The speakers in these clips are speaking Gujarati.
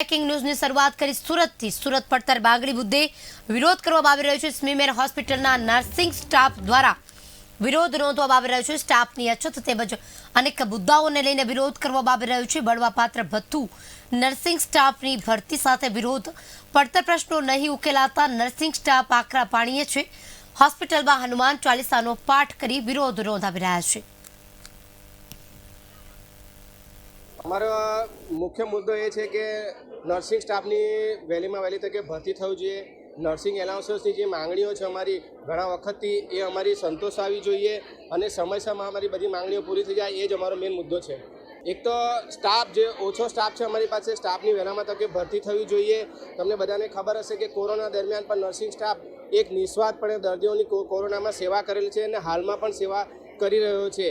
બ્રેકિંગ ન્યૂઝની શરૂઆત કરી સુરતથી. સુરત પડતર બાગડી મુદ્દે વિરોધ કરવામાં આવી રહ્યો છે. સ્મીમેર હોસ્પિટલના નર્સિંગ સ્ટાફ દ્વારા વિરોધ નોંધવામાં આવી રહ્યો છે. સ્ટાફની અછત તેમજ અનેક મુદ્દાઓને લઈને વિરોધ કરવામાં આવી રહ્યો છે. બળવાપાત્ર ભથ્થું નર્સિંગ સ્ટાફની ભરતી સાથે વિરોધ. પડતર પ્રશ્નો નહીં ઉકેલાતા નર્સિંગ સ્ટાફ આકરા પાણીએ છે. હોસ્પિટલમાં હનુમાન ચાલીસાનો પાઠ કરી વિરોધ નોંધાવી રહ્યા છે. અમારો મુખ્ય મુદ્દો એ છે કે નર્સિંગ સ્ટાફની વહેલીમાં વહેલી તકે ભરતી થવું જોઈએ. નર્સિંગ એલાઉન્સની જે માંગણીઓ છે અમારી ઘણા વખતથી એ અમારી સંતોષાવી જોઈએ અને સમયસરમાં અમારી બધી માંગણીઓ પૂરી થઈ જાય એ જ અમારો મેઇન મુદ્દો છે. એક તો સ્ટાફ જે ઓછો સ્ટાફ છે અમારી પાસે સ્ટાફની વહેલામાં તકે ભરતી થવી જોઈએ. તમને બધાને ખબર હશે કે કોરોના દરમિયાન પણ નર્સિંગ સ્ટાફ એક નિસ્વાર્થપણે દર્દીઓની કોરોનામાં સેવા કરેલી છે અને હાલમાં પણ સેવા કરી રહ્યો છે.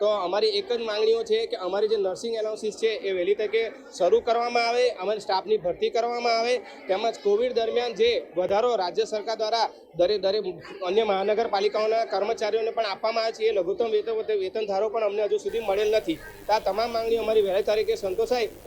તો અમારી એક જ માંગણીઓ છે કે અમારી જે નર્સિંગ એલાઉન્સીસ છે એ વહેલી તકે શરૂ કરવામાં આવે, અમારી સ્ટાફની ભરતી કરવામાં આવે, તેમજ કોવિડ દરમિયાન જે વધારો રાજ્ય સરકાર દ્વારા દરેક દરેક અન્ય મહાનગરપાલિકાઓના કર્મચારીઓને પણ આપવામાં આવે છે, એ લઘુત્તમ વેતન વેતન ધારો પણ અમને હજુ સુધી મળેલ નથી. તો આ તમામ માંગણીઓ અમારી વહેલી તારીખે સંતોષાય.